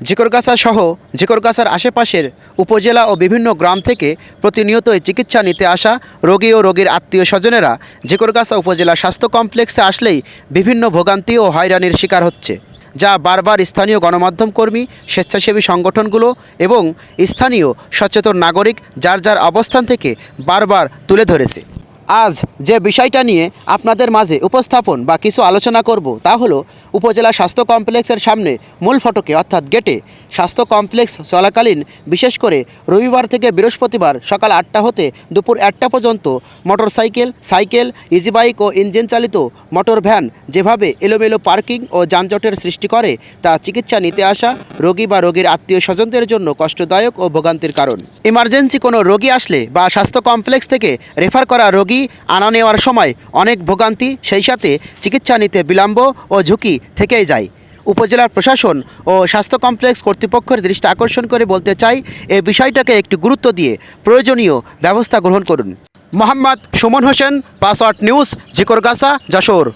জিকরগাছা সহ জিকরগাছার আশেপাশের উপজেলা ও বিভিন্ন গ্রাম থেকে প্রতিনিয়তই চিকিৎসা নিতে আসা রোগী ও রোগীর আত্মীয় স্বজনেরা জিকরগাছা উপজেলা স্বাস্থ্য কমপ্লেক্সে আসলেই বিভিন্ন ভোগান্তি ও হয়রানির শিকার হচ্ছে, যা বারবার স্থানীয় গণমাধ্যম কর্মী, স্বেচ্ছাসেবী সংগঠনগুলো এবং স্থানীয় সচেতন নাগরিক যার যার অবস্থান থেকে বারবার তুলে ধরেছে। আজ যে বিষয়টা নিয়ে আপনাদের মাঝে উপস্থাপন বা কিছু আলোচনা করব তা হলো উপজেলা স্বাস্থ্য কমপ্লেক্সের সামনে মূল ফটকে অর্থাৎ গেটে স্বাস্থ্য কমপ্লেক্স চলাকালীন বিশেষ করে রবিবার থেকে বৃহস্পতিবার সকাল আটটা হতে দুপুর একটা পর্যন্ত মোটরসাইকেল, সাইকেল ইজি বাইক ও ইঞ্জিন চালিত মোটর ভ্যান যেভাবে এলোমেলো পার্কিং ও যানজটের সৃষ্টি করে তা চিকিৎসা নিতে আসা রোগী বা রোগীর আত্মীয় স্বজনদের জন্য কষ্টদায়ক ও ভোগান্তির কারণ। ইমার্জেন্সি কোনো রোগী আসলে বা স্বাস্থ্য কমপ্লেক্স থেকে রেফার করা রোগী আনা নেওয়ার সময় অনেক ভোগান্তি, সেই সাথে চিকিৎসা নিতে বিলম্ব ও ঝুঁকি থেকেই যায়। উপজেলার প্রশাসন ও স্বাস্থ্য কমপ্লেক্স কর্তৃপক্ষের দৃষ্টি আকর্ষণ করে বলতে চাই, এ বিষয়টাকে একটু গুরুত্ব দিয়ে প্রয়োজনীয় ব্যবস্থা গ্রহণ করুন। Mohammad Suman Hossain, password news, Jhikargachha, Jessore.